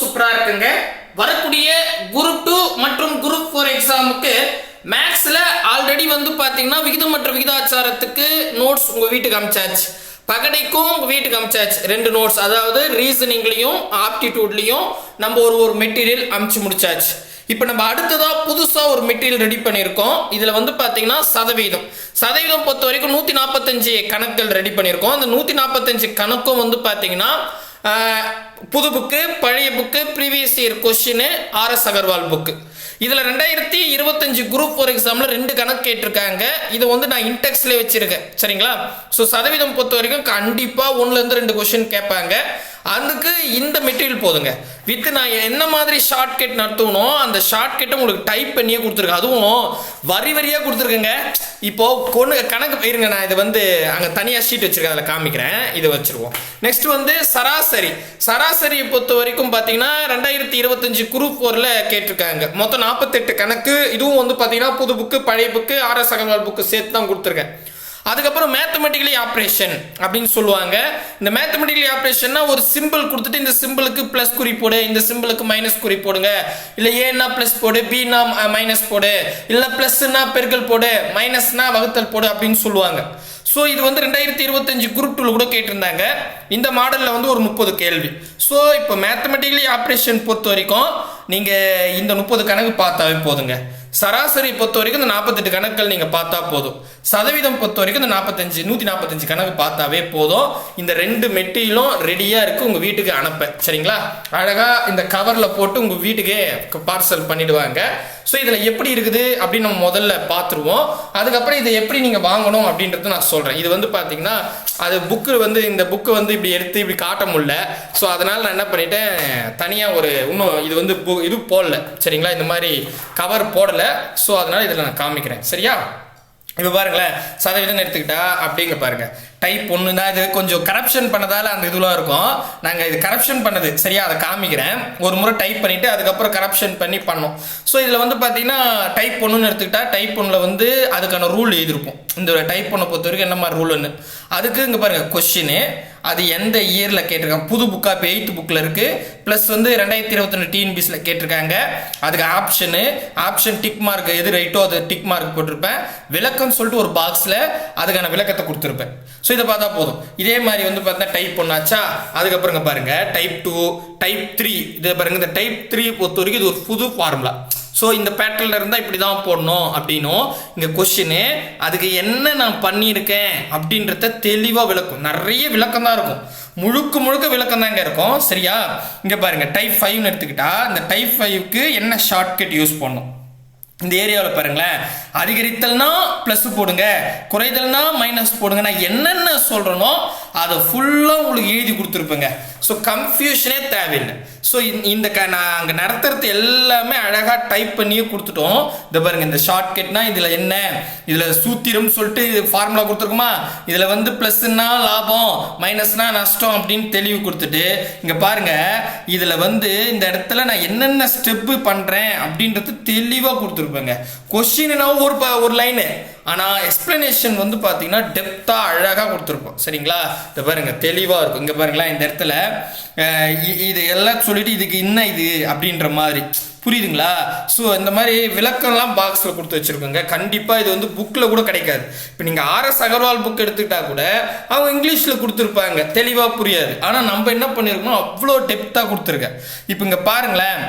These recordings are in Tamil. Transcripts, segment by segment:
சூப்பராக சூப்பரா இருக்குங்க. வரக்கூடிய குரூப் டூ மற்றும் குரூப் ஃபோர் எக்ஸாமுக்கு மேக்ஸ்ல ஆல்ரெடி வந்து பார்த்தீங்கன்னா விகிதம் மற்றும் விகிதாச்சாரத்துக்கு நோட்ஸ் உங்க வீட்டுக்கு அமிச்சாச்சு. பகடைக்கும் உங்க வீட்டுக்கு அமிச்சாச்சு. ரெண்டு நோட்ஸ் அதாவது ரீசனிங்லேயும் ஆப்டிடியூட்லயும் நம்ம ஒரு ஒரு மெட்டீரியல் அமிச்சு முடிச்சாச்சு. இப்போ நம்ம அடுத்ததாக புதுசாக ஒரு மெட்டீரியல் ரெடி பண்ணியிருக்கோம். இதில் வந்து பார்த்தீங்கன்னா சதவீதம். சதவீதம் பொறுத்த வரைக்கும் நூற்றி நாற்பத்தஞ்சு கணக்குகள் ரெடி பண்ணியிருக்கோம். அந்த நூற்றி நாற்பத்தஞ்சு கணக்கும் வந்து பார்த்தீங்கன்னா புது புக்கு பழைய book previous year question RS Agarwal book இதில் ரெண்டாயிரத்தி இருபத்தஞ்சு குரூப் ஃபோர் எக்ஸாமில் ரெண்டு கணக்கு கேட்டிருக்காங்க. இதை வந்து நான் இன்டெக்ஸ்லேயே வச்சுருக்கேன். சரிங்களா? ஸோ சதவீதம் பொறுத்த வரைக்கும் கண்டிப்பாக ஒன்றுலேருந்து ரெண்டு கொஸ்டின் கேட்பாங்க. அதுக்கு இந்த மெட்டீரியல் போதுங்க. வித் நான் என்ன மாதிரி ஷார்ட்கட் நடத்தணும் அந்த ஷார்ட்கட்டை உங்களுக்கு டைப் பண்ணியே கொடுத்துருக்கேன் அதுவும் வரி வரியாக கொடுத்துருக்கேங்க. இப்போ கொண்டு கணக்கு இருங்க நான் இதை வந்து அங்கே தனியாக ஷீட் வச்சுருக்கேன் அதில் காமிக்கிறேன். இதை வச்சுருவோம். நெக்ஸ்ட் வந்து சராசரி. சராசரியை பொறுத்த வரைக்கும் பார்த்தீங்கன்னா ரெண்டாயிரத்தி இருபத்தஞ்சு குரூப் ஃபோரில் கேட்டிருக்காங்க. மொத்தம் நாற்பத்தெட்டு கணக்கு. இதுவும் வந்து பார்த்தீங்கன்னா புது புக்கு பழைய புக்கு ஆர்எஸ் அகர்வால் புக்கு சேர்த்து தான் கொடுத்துருக்கேன். அதுக்கப்புறம் மேத்தமெட்டிக்கலி ஆப்ரேஷன் அப்படின்னு சொல்லுவாங்க. இந்த மேத்தமெட்டிக்கலி ஆப்ரேஷன்னா ஒரு சிம்பிள் கொடுத்துட்டு இந்த சிம்பிளுக்கு ப்ளஸ் குறி போடு இந்த சிம்பிளுக்கு மைனஸ் குறி போடுங்க. இல்லை ஏன்னா ப்ளஸ் போடு பின்னா மைனஸ் போடு. இல்லை ப்ளஸ்னா பெருக்கல் போடு மைனஸ்னா வகுத்தல் போடு அப்படின்னு சொல்லுவாங்க. ஸோ இது வந்து ரெண்டாயிரத்தி இருபத்தஞ்சு குரூப் டூல கூட கேட்டிருந்தாங்க. இந்த மாடலில் வந்து ஒரு முப்பது கேள்வி. ஸோ இப்போ மேத்தமெட்டிக்கலி ஆப்ரேஷன் பொறுத்த வரைக்கும் நீங்கள் இந்த முப்பது கணக்கு பார்த்தாவே போதுங்க. சராசரி பொறுத்த வரைக்கும் இந்த நாற்பத்தெட்டு கணக்குகள் நீங்கள் பார்த்தா போதும். சதவீதம் பொறுத்த வரைக்கும் இந்த நாற்பத்தஞ்சு நூற்றி நாற்பத்தஞ்சு கணக்கு பார்த்தாவே போதும். இந்த ரெண்டு மெட்டீரியலும் ரெடியாக இருக்குது உங்கள் வீட்டுக்கு அனுப்ப. சரிங்களா? அழகாக இந்த கவரில் போட்டு உங்கள் வீட்டுக்கே பார்சல் பண்ணிடுவாங்க. ஸோ இதில் எப்படி இருக்குது அப்படின்னு நம்ம முதல்ல பார்த்துருவோம். அதுக்கப்புறம் இதை எப்படி நீங்கள் வாங்கணும் அப்படின்றத நான் சொல்கிறேன் இது வந்து பார்த்தீங்கன்னா அது புக்கு வந்து இந்த புக்கு வந்து இப்படி எடுத்து இப்படி காட்ட முடியல. ஸோ அதனால் நான் என்ன பண்ணிட்டேன் தனியாக ஒரு இன்னும் இது வந்து பு இது போடல. சரிங்களா? இந்த மாதிரி கவர் போடலை. ஸோ அதனால் இதில் நான் காமிக்கிறேன். சரியா? இப்போ பாருங்களேன். சதவீதம் எடுத்துக்கிட்டா அப்படிங்க பாருங்கள் டைப் ஒன்று தான் இது கொஞ்சம் கரப்ஷன் பண்ணதால் அந்த இதுலாம் இருக்கும். நாங்கள் இது கரப்ஷன் பண்ணது. சரியா அதை காமிக்கிறேன். ஒரு முறை டைப் பண்ணிவிட்டு அதுக்கப்புறம் கரப்ஷன் பண்ணி பண்ணோம். ஸோ இதில் வந்து பார்த்தீங்கன்னா டைப் ஒன்றுன்னு எடுத்துக்கிட்டால் டைப் ஒன்றில் வந்து அதுக்கான ரூல் எழுதியிருப்போம். இந்த டைப் ஒன்றை பொறுத்த வரைக்கும் என்ன மாதிரி ரூல்னு அதுக்கு இங்கே பாருங்கள் கொஷினு அது எந்த இயரில் கேட்டிருக்காங்க? புது புக்காக இப்போ எயித்து புக்கில் இருக்குது ப்ளஸ் வந்து ரெண்டாயிரத்தி இருபத்தொன்று டிஎன்பிஸில் கேட்டிருக்காங்க. அதுக்கு ஆப்ஷனு ஆப்ஷன் டிக் மார்க் எது ரைட்டோ அது டிக் மார்க் போட்டிருப்பேன். விளக்கம்னு சொல்லிட்டு ஒரு பாக்ஸில் அதுக்கான விளக்கத்தை கொடுத்துருப்பேன். ஸோ இதை பார்த்தா போதும். இதே மாதிரி வந்து பார்த்தா டைப் ஒன்றாச்சா அதுக்கப்புறம் பாருங்க. டைப் டூ டைப் த்ரீ இதை பாருங்க. இந்த டைப் த்ரீ பொறுத்த வரைக்கும் இது ஒரு புது ஃபார்முலா ஸோ இந்த பேட்டர்ல இருந்தால் இப்படி தான் போடணும் அப்படின்னும் இங்கே கொஷினு அதுக்கு என்ன நான் பண்ணியிருக்கேன் அப்படின்றத தெளிவாக விளக்கும். நிறைய விளக்கம் தான் இருக்கும். முழுக்க முழுக்க விளக்கம் தாங்க இருக்கும். சரியா? இங்கே பாருங்க. டைப் ஃபைவ்னு எடுத்துக்கிட்டா இந்த டைப் ஃபைவ்க்கு என்ன ஷார்ட்கட் யூஸ் பண்ணணும்? இந்த ஏரியாவில் பாருங்களேன். அதிகரித்தல்னா ப்ளஸ் போடுங்க. குறைதல்னா மைனஸ் போடுங்க. நான் என்னென்ன சொல்கிறேனோ அதை ஃபுல்லாக உங்களுக்கு எழுதி கொடுத்துருப்பேங்க. ஸோ கன்ஃபியூஷனே தேவையில்லை. ஸோ இந்த க நான் அங்கே நடத்துறது எல்லாமே அழகாக டைப் பண்ணியே கொடுத்துட்டோம். இந்த பாருங்க இந்த ஷார்ட்கட்னா இதில் என்ன? இதில் சூத்திரம் சொல்லிட்டு இது ஃபார்முலா கொடுத்துருக்குமா? இதில் வந்து ப்ளஸ்னா லாபம் மைனஸ்னா நஷ்டம் அப்படின்னு தெளிவு கொடுத்துட்டு இங்கே பாருங்க இதில் வந்து இந்த இடத்துல நான் என்னென்ன ஸ்டெப்பு பண்ணுறேன் அப்படின்றது தெளிவாக கொடுத்துருக்கோம் கொடுத்துருப்பேங்க கொஸ்டின்னா ஒரு ஒரு லைனு ஆனால் எக்ஸ்பிளனேஷன் வந்து பார்த்தீங்கன்னா டெப்த்தாக அழகாக கொடுத்துருப்போம். சரிங்களா? இந்த பாருங்கள் தெளிவாக இருக்கும். இங்கே பாருங்களேன் இந்த இடத்துல இது எல்லாம் சொல்லிட்டு இதுக்கு என்ன இது? அப்படின்ற மாதிரி. புரியுதுங்களா? ஸோ இந்த மாதிரி விளக்கம்லாம் பாக்ஸில் கொடுத்து வச்சுருக்கோங்க. கண்டிப்பாக இது வந்து புக்கில் கூட கிடைக்காது. இப்போ நீங்கள் ஆர்எஸ் அகர்வால் புக் எடுத்துக்கிட்டா கூட அவங்க இங்கிலீஷில் கொடுத்துருப்பாங்க. தெளிவாக புரியாது. ஆனால் நம்ம என்ன பண்ணியிருக்கோம் அவ்வளோ டெப்த்தாக கொடுத்துருக்கேன். இப்போ இங்கே பாருங்களேன்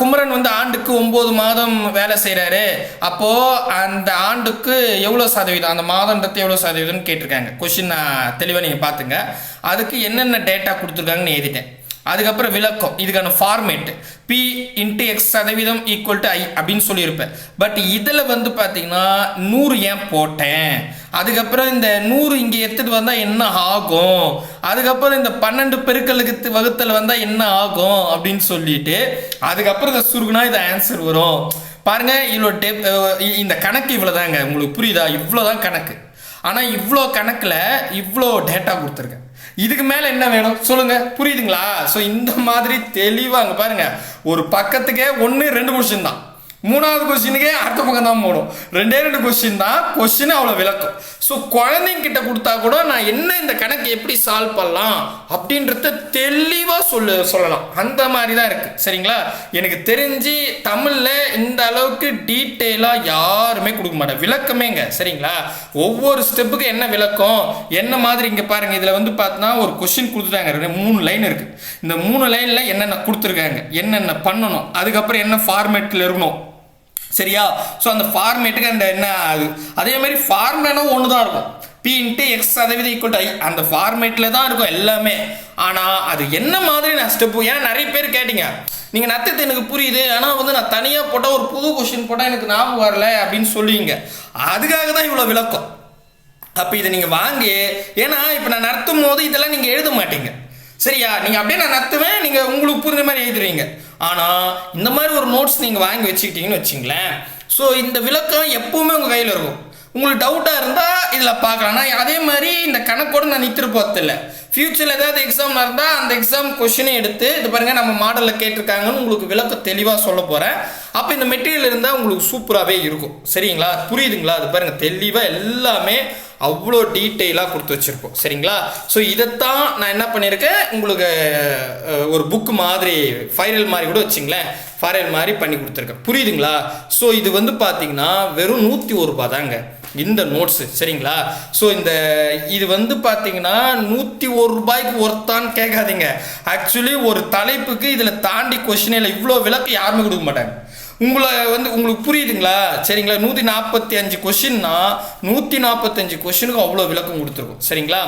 குமரன் வந்து ஆண்டுக்கு ஒம்பது மாதம் வேலை செய்கிறாரு அப்போது அந்த ஆண்டுக்கு எவ்வளோ சதவீதம் அந்த மாதன்றது எவ்வளோ சதவீதம்னு கேட்டிருக்காங்க. கொஷின் தெளிவாக நீங்கள் பார்த்துங்க அதுக்கு என்னென்ன டேட்டா கொடுத்துருக்காங்கன்னு எழுதிட்டேன். அதுக்கப்புறம் விளக்கம் இதுக்கான ஃபார்மேட் பி இன்ட்டு எக்ஸ் சதவீதம் ஈக்குவல் டு ஐ அப்படின்னு சொல்லியிருப்பேன். பட் இதில் வந்து பார்த்தீங்கன்னா நூறு ஏன் போட்டேன்? அதுக்கப்புறம் இந்த நூறு இங்கே எடுத்துகிட்டு வந்தால் என்ன ஆகும்? அதுக்கப்புறம் இந்த பன்னெண்டு பெருக்களுக்கு வகுத்தல் வந்தால் என்ன ஆகும்? அப்படின்னு சொல்லிட்டு அதுக்கப்புறம் இதை சுருகுனா இது ஆன்சர் வரும். பாருங்க இவ்வளோ டெப் இந்த கணக்கு இவ்வளோதாங்க உங்களுக்கு புரியுதா? இவ்வளோதான் கணக்கு. ஆனால் இவ்வளோ கணக்கில் இவ்வளோ டேட்டா கொடுத்துருக்கேன். இதுக்கு மேலே என்ன வேணும்? சொல்லுங்க. புரியுதுங்களா? ஸோ இந்த மாதிரி தெளிவாக அங்கே பாருங்க. ஒரு பக்கத்துக்கே ஒன்று ரெண்டு கொஷின் தான். மூணாவது கொஸ்டினுக்கே அடுத்த பக்கம் தான் போடும் ரெண்டே ரெண்டு கொஸ்டின் தான். கொஸ்டின் அவ்வளோ விளக்கம். ஸோ குழந்தைங்கிட்ட கொடுத்தா கூட நான் என்ன இந்த கணக்கு எப்படி சால்வ் பண்ணலாம் அப்படின்றத தெளிவாக சொல்லு சொல்லலாம். அந்த மாதிரி தான் இருக்குது சரிங்களா? எனக்கு தெரிஞ்சு தமிழில் இந்த அளவுக்கு டீட்டெயிலாக யாருமே கொடுக்க மாட்டேன். விளக்கமேங்க. சரிங்களா? ஒவ்வொரு ஸ்டெப்புக்கு என்ன விளக்கம்? என்ன மாதிரி இங்கே பாருங்கள் இதில் வந்து பார்த்தோன்னா ஒரு கொஸ்டின் கொடுத்துட்டாங்க. ரெண்டு- மூணு லைன் இருக்குது இந்த மூணு லைனில் என்னென்ன கொடுத்துருக்காங்க? என்னென்ன பண்ணணும்? அதுக்கப்புறம் என்ன ஃபார்மேட்டில் இருக்கணும்? சரியா? ஸோ அந்த ஃபார்மேட்டுக்கு அந்த என்ன அது? அதே மாதிரி ஃபார்மேனும் ஒன்று தான் இருக்கும். பி இன்ட்டு எக்ஸ் சதவீதம் ஈக்குவல் ஐ அந்த ஃபார்மேட்டில் தான் இருக்கும் எல்லாமே. ஆனால் அது என்ன மாதிரி நான் ஸ்டெப்பு ஏன்னா நிறைய பேர் கேட்டீங்க. நீங்கள் நத்தத்தை எனக்கு புரியுது. ஆனால் வந்து நான் தனியாக போட்டால் ஒரு புது கொஷின் போட்டால் எனக்கு ஞாபகம் வரல அப்படின்னு சொல்லுவீங்க. அதுக்காக தான் இவ்வளோ விளக்கம். அப்போ இதை நீங்கள் வாங்கி ஏன்னா இப்போ நான் நடத்தும் போது இதெல்லாம் நீங்கள் எழுத மாட்டீங்க. சரியா? நீங்கள் அப்படியே நான் நத்துவேன் நீங்கள் உங்களுக்கு புரிஞ்ச மாதிரி எழுதுவீங்க ஆனால் இந்த மாதிரி ஒரு நோட்ஸ் நீங்கள் வாங்கி வச்சுக்கிட்டீங்கன்னு வச்சுங்களேன். ஸோ இந்த விளக்கம் எப்பவுமே உங்கள் கையில் இருக்கும். உங்களுக்கு டவுட்டாக இருந்தால் இதில் பார்க்கலாம். நான் அதே மாதிரி இந்த கணக்கோடு நான் நித்திரு போகிறதில்ல ஃப்யூச்சரில் ஏதாவது எக்ஸாம் இருந்தால் அந்த எக்ஸாம் கொஷினை எடுத்து இது பாருங்கள் நம்ம மாடலில் கேட்டிருக்காங்கன்னு உங்களுக்கு விளக்கம் தெளிவாக சொல்ல போகிறேன் அப்போ இந்த மெட்டீரியல் இருந்தால் உங்களுக்கு சூப்பராகவே இருக்கும். சரிங்களா? புரியுதுங்களா? அது பாருங்கள் தெளிவாக எல்லாமே அவ்வளோ டீட்டெயிலாக கொடுத்து வச்சுருப்போம். சரிங்களா? ஸோ இதைத்தான் நான் என்ன பண்ணியிருக்கேன்? உங்களுக்கு ஒரு புக் மாதிரி ஃபைனல் மாதிரி கூட வச்சுங்களேன். ஃபைரல் மாதிரி பண்ணி கொடுத்துருக்கேன். புரியுதுங்களா? ஸோ இது வந்து பார்த்தீங்கன்னா வெறும் நூற்றி ஒரு ரூபா தாங்க. இந்த நோட்ஸு சரிங்களா? ஸோ இந்த இது வந்து பார்த்தீங்கன்னா நூற்றி ஒரு ரூபாய்க்கு ஒருத்தான்னு கேட்காதீங்க. ஆக்சுவலி ஒரு தலைப்புக்கு இதில் தாண்டி கொஷினில் இவ்வளோ விளக்கு யாருமே கொடுக்க மாட்டாங்க. உங்களை வந்து உங்களுக்கு புரியுதுங்களா? சரிங்களா? நூற்றி நாற்பத்தி அஞ்சு கொஷின்னா நூற்றி நாற்பத்தஞ்சு கொஷினுக்கும் அவ்வளோ விளக்கம் கொடுத்துருக்கும். சரிங்களா?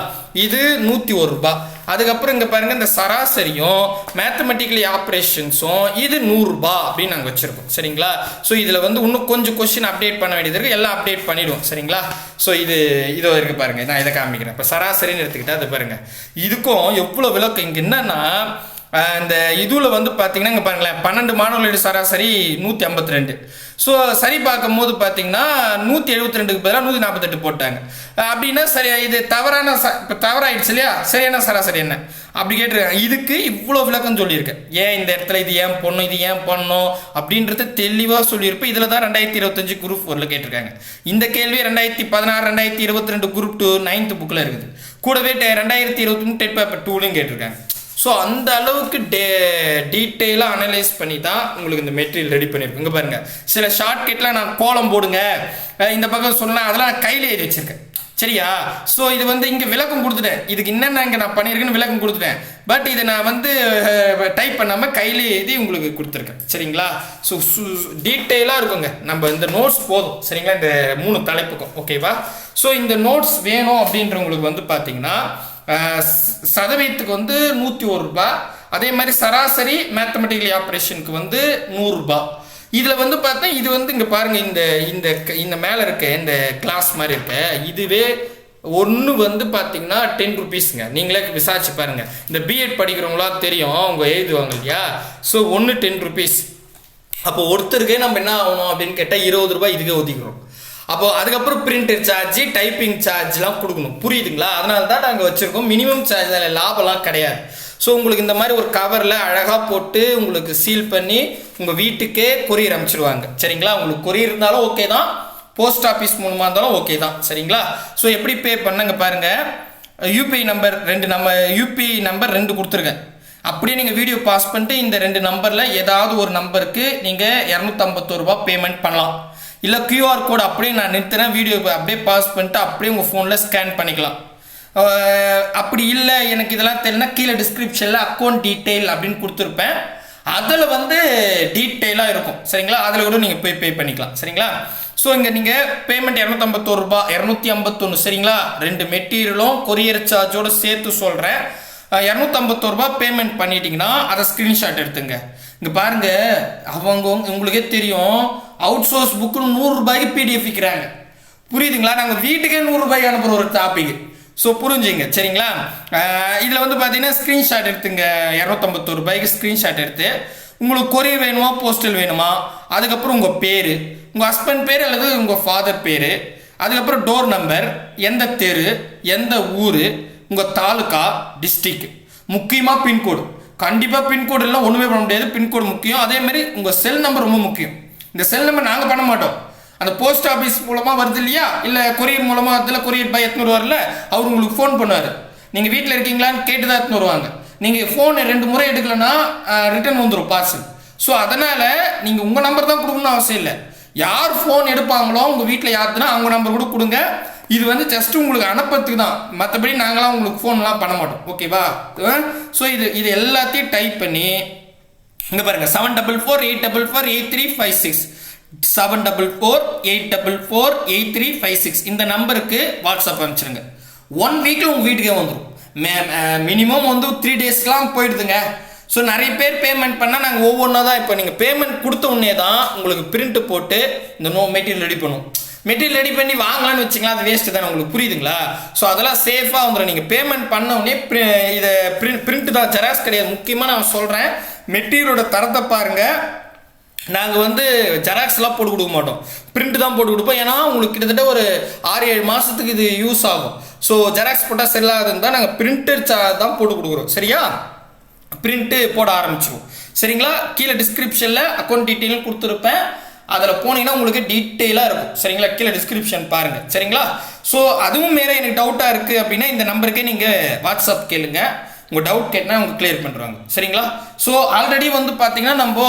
இது நூற்றி ஒரு ரூபாய் அதுக்கப்புறம் இங்கே பாருங்கள் இந்த சராசரியும் மேத்தமெட்டிக்கலி ஆப்ரேஷன்ஸும் இது நூறுரூபா அப்படின்னு நாங்கள் வச்சுருக்கோம். சரிங்களா? ஸோ இதில் வந்து இன்னும் கொஞ்சம் கொஷின் அப்டேட் பண்ண வேண்டியது இருக்குது எல்லாம் அப்டேட் பண்ணிடுவோம். சரிங்களா? ஸோ இது இதோ இருக்குது பாருங்கள் நான் இதை காமிக்கிறேன். இப்போ சராசரின்னு எடுத்துக்கிட்டால் அது பாருங்கள் இதுக்கும் எவ்வளோ விளக்கம்? இங்கே என்னென்னா இந்த இதுல வந்து பார்த்தீங்கன்னா இங்கே பாருங்களேன் பன்னெண்டு மாணவர்களுடைய சராசரி நூற்றி ஐம்பத்தி ரெண்டு. ஸோ சரி பார்க்கும்போது பார்த்தீங்கன்னா நூற்றி எழுபத்தி ரெண்டுக்கு பதிலாக நூற்றி நாற்பத்தெட்டு போட்டாங்க. அப்படின்னா சரி இது தவறான ச இப்போ தவறாயிடுச்சு இல்லையா? சரியான சராசரி என்ன? அப்படி கேட்டிருக்காங்க. இதுக்கு இவ்வளோ விளக்கம் சொல்லியிருக்கேன் ஏன் இந்த இடத்துல இது ஏன் பண்ணும் இது ஏன் பண்ணும் அப்படின்றத தெளிவாக சொல்லியிருப்பேன் இதில் தான் ரெண்டாயிரத்தி இருபத்தஞ்சு குரூப் ஃபோரில் கேட்டிருக்காங்க. இந்த கேள்வி ரெண்டாயிரத்தி பதினாறு ரெண்டாயிரத்தி இருபத்தி ரெண்டு குரூப் டூ நைன்த்து புக்கில் இருக்குது. கூடவே டெ- ரெண்டாயிரத்தி இருபத்தி மூணு டெட் பேப்பர் டூலையும் கேட்டிருக்காங்க. ஸோ அந்த அளவுக்கு டே டீட்டெயிலாக அனலைஸ் பண்ணி தான் உங்களுக்கு இந்த மெட்டீரியல் ரெடி பண்ணியிருப்பேன் இங்கே பாருங்கள் சில ஷார்ட்கட்லாம் நான் கோலம் போடுங்க. இந்த பக்கம் சொன்னால் அதெல்லாம் நான் கையில் எழுதி வச்சுருக்கேன். சரியா? ஸோ இது வந்து இங்கே விளக்கம் கொடுத்துட்டேன். இதுக்கு என்னென்ன இங்கே நான் பண்ணியிருக்கேன்னு விளக்கம் கொடுத்துட்டேன். பட் இதை நான் வந்து டைப் பண்ணாமல் கையில் எழுதி உங்களுக்கு கொடுத்துருக்கேன். சரிங்களா? ஸோ டீட்டெயிலாக இருக்குங்க. நம்ம இந்த நோட்ஸ் போதும். சரிங்களா? இந்த மூணு தலைப்புக்கும். ஓகேவா ஸோ இந்த நோட்ஸ் வேணும் அப்படின்றவங்களுக்கு வந்து பார்த்தீங்கன்னா சதவீதத்துக்கு வந்து நூற்றி ஒரு ரூபாய் அதே மாதிரி சராசரி மேத்தமெட்டிக்கல் ஆப்ரேஷனுக்கு வந்து நூறுரூபா இதில் வந்து பார்த்தா இது வந்து இங்கே பாருங்கள் இந்த இந்த க- இந்த மேலே இருக்க இந்த கிளாஸ் மாதிரி இருக்க இதுவே ஒன்று வந்து பார்த்தீங்கன்னா டென் ருபீஸுங்க நீங்களே விசாரிச்சு பாருங்கள் இந்த பிஎட் படிக்கிறவங்களாம் தெரியும் அவங்க எழுதுவாங்க இல்லையா? ஸோ ஒன்று டென் ருபீஸ் அப்போ ஒருத்தருக்கே நம்ம என்ன ஆகணும் அப்படின்னு கேட்டால் இருபது ரூபாய் இதுக்கே ஒதுக்கிறோம் அப்போ அதுக்கப்புறம் பிரிண்டர் சார்ஜ் டைப்பிங் சார்ஜ்லாம் கொடுக்கணும். புரியுதுங்களா? அதனால தான் நாங்கள் வச்சுருக்கோம். மினிமம் சார்ஜ் அதில் லாபம்லாம் கிடையாது. ஸோ உங்களுக்கு இந்த மாதிரி ஒரு கவரில் அழகாக போட்டு உங்களுக்கு சீல் பண்ணி உங்கள் வீட்டுக்கே கொரியர் அனுப்பிச்சிடுவாங்க சரிங்களா? உங்களுக்கு கொரியர் இருந்தாலும் ஓகே தான். போஸ்ட் ஆஃபீஸ் மூலமாக இருந்தாலும் ஓகே தான். சரிங்களா? ஸோ எப்படி பே பண்ணுங்க பாருங்கள் யூபிஐ நம்பர் ரெண்டு நம்ம யூபிஐ நம்பர் ரெண்டு கொடுத்துருக்கேன் அப்படியே நீங்கள் வீடியோ பாஸ் பண்ணிட்டு இந்த ரெண்டு நம்பரில் ஏதாவது ஒரு நம்பருக்கு நீங்கள் இரநூத்தம்பத்தோரூபா பேமெண்ட் பண்ணலாம். இல்லை கியூஆர் கோட் அப்படியே நான் நிறுத்துறேன். வீடியோ அப்படியே பாஸ் பண்ணிட்டு அப்படியே உங்கள் ஃபோனில் ஸ்கேன் பண்ணிக்கலாம். அப்படி இல்லை எனக்கு இதெல்லாம் தெரியலனா கீழே டிஸ்கிரிப்ஷனில் அக்கௌண்ட் டீட்டெயில் அப்படின்னு கொடுத்துருப்பேன். அதில் வந்து டீட்டெயிலாக இருக்கும். சரிங்களா? அதில் கூட நீங்கள் போய் பே பண்ணிக்கலாம். சரிங்களா? ஸோ இங்கே நீங்கள் பேமெண்ட் இரநூத்தம்பத்தோரு ரூபா இரநூத்தி ஐம்பத்தொன்று சரிங்களா? ரெண்டு மெட்டீரியலும் கொரியர் சார்ஜோடு சேர்த்து சொல்கிறேன் இரநூத்தம்பத்தோரு ரூபா பேமெண்ட் பண்ணிட்டீங்கன்னா அதை ஸ்க்ரீன்ஷாட் எடுத்துங்க. இங்கே பாருங்க அவங்க உங்களுக்கே தெரியும் அவுட் சோர்ஸ் புக்குன்னு நூறுரூபாய்க்கு பிடிஎஃப் விற்கிறாங்க புரியுதுங்களா? நாங்கள் வீட்டுக்கே நூறுரூபாய்க்கு அனுப்புகிற ஒரு டாபிக் ஸோ புரிஞ்சுங்க சரிங்களா? இதில் வந்து பார்த்தீங்கன்னா ஸ்க்ரீன்ஷாட் எடுத்துங்க. இரநூத்தம்பத்தோரு ரூபாய்க்கு ஸ்க்ரீன்ஷாட் எடுத்து உங்களுக்கு கொரியர் வேணுமா போஸ்டல் வேணுமா? அதுக்கப்புறம் உங்கள் பேர். உங்கள் ஹஸ்பண்ட் பேர் அல்லது உங்கள் ஃபாதர் பேர். அதுக்கப்புறம் டோர் நம்பர் எந்த தெரு எந்த ஊர் உங்கள் தாலுக்கா டிஸ்ட்ரிக்ட் முக்கியமாக பின்கோடு கண்டிப்பாக பின்கோடு எல்லாம் ஒன்றுமே பண்ண முடியாது. பின்கோடு முக்கியம். அதேமாரி உங்கள் செல் நம்பர் ரொம்ப முக்கியம். இந்த செல் நம்பர் நாங்கள் பண்ண மாட்டோம். அந்த போஸ்ட் ஆஃபீஸ் மூலமாக வருது இல்லையா? இல்லை கொரியர் மூலமாக வருதுல கொரியர் பை எத்தனை வருவார்ல அவர் உங்களுக்கு ஃபோன் பண்ணுவார். நீங்கள் வீட்டில் இருக்கீங்களான்னு கேட்டு தான் எடுத்துன்னு வருவாங்க நீங்கள் ஃபோன் ரெண்டு முறை எடுக்கலைன்னா ரிட்டர்ன் வந்துடும் பார்சல் ஸோ அதனால் நீங்கள் உங்கள் நம்பர் தான் கொடுக்கணும்னு அவசியம் இல்லை. யார் ஃபோன் எடுப்பாங்களோ உங்கள் வீட்டில் யாருக்குன்னா அவங்க நம்பர் கூட கொடுங்க. இது வந்து ஜஸ்ட் உங்களுக்கு அனுப்புறதுக்கு தான் மற்றபடி நாங்களாம் உங்களுக்கு ஃபோன்லாம் பண்ண மாட்டோம். ஓகேவா ஸோ இது இது எல்லாத்தையும் டைப் பண்ணி இங்கே பாருங்க seven double four eight double four eight three five six seven double four eight double four eight three five six இந்த நம்பருக்கு வாட்ஸ்அப் அனுப்பிச்சிருங்க. ஒன் வீக்கில் உங்கள் வீட்டுக்கே வந்துடும் மே மினிமம் வந்து த்ரீ டேஸ்லாம் போயிடுதுங்க. ஸோ நிறைய பேர் பேமெண்ட் பண்ணால் நாங்கள் ஒவ்வொன்றா தான் இப்போ நீங்கள் பேமெண்ட் கொடுத்த உடனே தான் உங்களுக்கு பிரிண்ட் போட்டு இந்த நோ மெட்டீரியல் ரெடி பண்ணுவோம். மெட்டீரியல் ரெடி பண்ணி வாங்கலாம்னு வச்சிங்களா அது வேஸ்ட்டு தானே உங்களுக்கு. புரியுதுங்களா? ஸோ அதெல்லாம் சேஃபாக வந்துடும் நீங்கள் பேமெண்ட் பண்ண உடனே இதை பிரிண்ட் பிரிண்ட் தான். ஜெராக்ஸ் கிடையாது. முக்கியமாக நான் சொல்கிறேன் மெட்டீரியலோட தரத்தை பாருங்கள் நாங்கள் வந்து ஜெராக்ஸ்லாம் போட்டு கொடுக்க மாட்டோம். பிரிண்ட் தான் போட்டு கொடுப்போம். ஏன்னா உங்களுக்கு கிட்டத்தட்ட ஒரு ஆறு ஏழு மாதத்துக்கு இது யூஸ் ஆகும். ஸோ ஜெராக்ஸ் போட்டால் செல்லாதுன்னு தான் நாங்கள் பிரிண்டட் தான் போட்டு கொடுக்குறோம். சரியா? பிரிண்ட்டு போட ஆரம்பிச்சிருவோம். சரிங்களா? கீழே டிஸ்கிரிப்ஷனில் அக்கௌண்ட் டீட்டெயிலும் கொடுத்துருப்பேன். அதில் போனீங்கன்னா உங்களுக்கு டீட்டெயிலாக இருக்கும். சரிங்களா? கீழே டிஸ்கிரிப்ஷன் பாருங்கள் சரிங்களா? ஸோ அதுவும் மேலே எனக்கு டவுட்டாக இருக்குது அப்படின்னா இந்த நம்பருக்கே நீங்கள் வாட்ஸ்அப் கேளுங்க. உங்கள் டவுட் கேட்டால் அவங்க கிளியர் பண்ணுறாங்க சரிங்களா? ஸோ ஆல்ரெடி வந்து பார்த்தீங்கன்னா நம்ம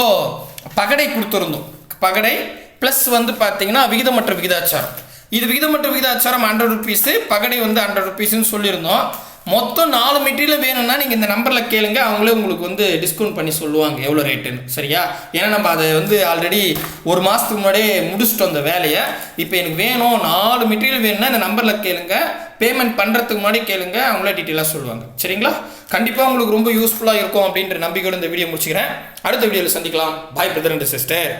பகடை கொடுத்துருந்தோம். பகடை ப்ளஸ் வந்து பார்த்தீங்கன்னா விகிதமற்ற விகிதாச்சாரம். இது விகிதமற்ற விகிதாச்சாரம் ஹண்ட்ரட் ருபீஸு பகடை வந்து ஹண்ட்ரட் ருபீஸ்ன்னு சொல்லியிருந்தோம். மொத்தம் நாலு மெட்டீரியல் வேணும்னா நீங்கள் இந்த நம்பரில் கேளுங்க. அவங்களே உங்களுக்கு வந்து டிஸ்கவுண்ட் பண்ணி சொல்லுவாங்க எவ்வளோ ரேட்டுன்னு சரியா? ஏன்னா நம்ம அதை வந்து ஆல்ரெடி ஒரு மாதத்துக்கு முன்னாடியே முடிச்சிட்டோம் அந்த வேலையை இப்போ எனக்கு வேணும் நாலு மெட்டீரியல் வேணும்னா இந்த நம்பரில் கேளுங்க. பேமெண்ட் பண்ணுறதுக்கு முன்னாடி கேளுங்க. அவங்களே டீட்டெயிலாக சொல்லுவாங்க. சரிங்களா? கண்டிப்பாக உங்களுக்கு ரொம்ப யூஸ்ஃபுல்லாக இருக்கும் அப்படின்ற நம்பிக்கையோடு இந்த வீடியோ முடிச்சுக்கிறேன். அடுத்த வீடியோவில் சந்திக்கலாம். பாய் பிரதர் அண்ட் சிஸ்டர்